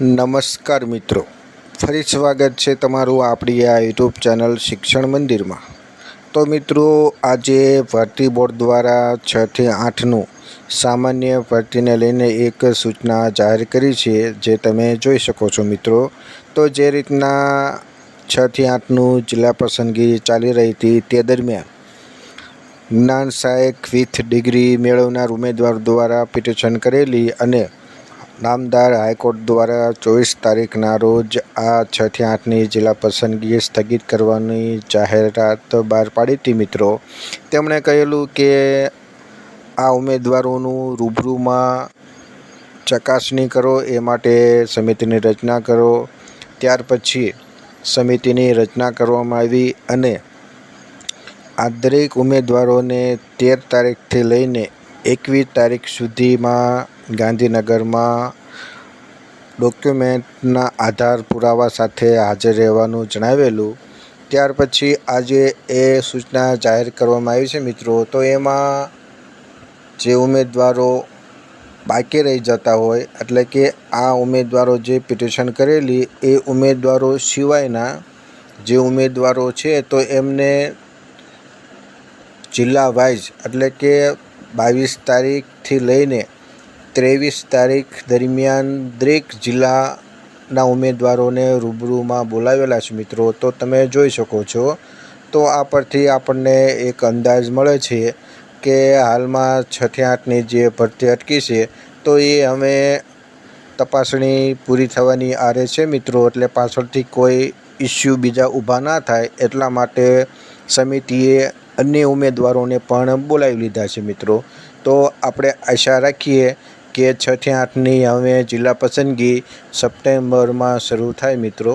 નમસ્કાર મિત્રો. ફરી સ્વાગત છે તમારું આપણી આ યુટ્યુબ ચેનલ શિક્ષણ મંદિરમાં. તો મિત્રો, આજે ભરતી બોર્ડ દ્વારા છથી આઠનું સામાન્ય ભરતીને લઈને એક સૂચના જાહેર કરી છે, જે તમે જોઈ શકો છો મિત્રો. તો જે રીતના છથી આઠનું જિલ્લા પસંદગી ચાલી રહી હતી તે દરમિયાન જ્ઞાન સહાયક વિથ ડિગ્રી મેળવનાર ઉમેદવાર દ્વારા પિટિશન કરેલી અને નામદાર હાઈકોર્ટ દ્વારા ચોવીસ તારીખના રોજ આ છથી આઠની જિલ્લા પસંદગી સ્થગિત કરવાની જાહેરાત બહાર પાડી હતી મિત્રો. તેમણે કહેલું કે આ ઉમેદવારોનું રૂબરૂમાં ચકાસણી કરો, એ માટે સમિતિની રચના કરો. ત્યાર પછી સમિતિની રચના કરવામાં આવી અને આ દરેક ઉમેદવારોને તેર તારીખથી લઈને એકવીસ તારીખ સુધીમાં ગાંધીનગરમાં ડોક્યુમેન્ટના આધાર પુરાવા સાથે હાજર રહેવાનું જણાવેલું. ત્યાર પછી આજે એ સૂચના જાહેર કરવામાં આવી છે મિત્રો. તો એમાં જે ઉમેદવારો બાકી રહી જતા હોય, એટલે કે આ ઉમેદવારો જે પિટિશન કરેલી, એ ઉમેદવારો સિવાયના જે ઉમેદવારો છે, તો એમને જિલ્લા વાઇઝ, એટલે કે બાવીસ તારીખથી લઈને ત્રેવીસ તારીખ દરમિયાન દરેક જિલ્લાના ઉમેદવારોને રૂબરૂમાં બોલાવેલા છે મિત્રો. તો તમે જોઈ શકો છો. તો આ પરથી આપણને એક અંદાજ મળે છે કે હાલમાં છથી આઠની જે ભરતી અટકી છે, તો એ અમે તપાસણી પૂરી થવાની આરે છે મિત્રો. એટલે પાછળથી કોઈ ઇસ્યુ બીજા ઊભા ના થાય એટલા માટે સમિતિએ અન્ય ઉમેદવારોને પણ બોલાવી લીધા છે મિત્રો. તો આપણે આશા રાખીએ કે છથી આઠની હવે જિલ્લા પસંદગી સપ્ટેમ્બરમાં શરૂ થાય મિત્રો.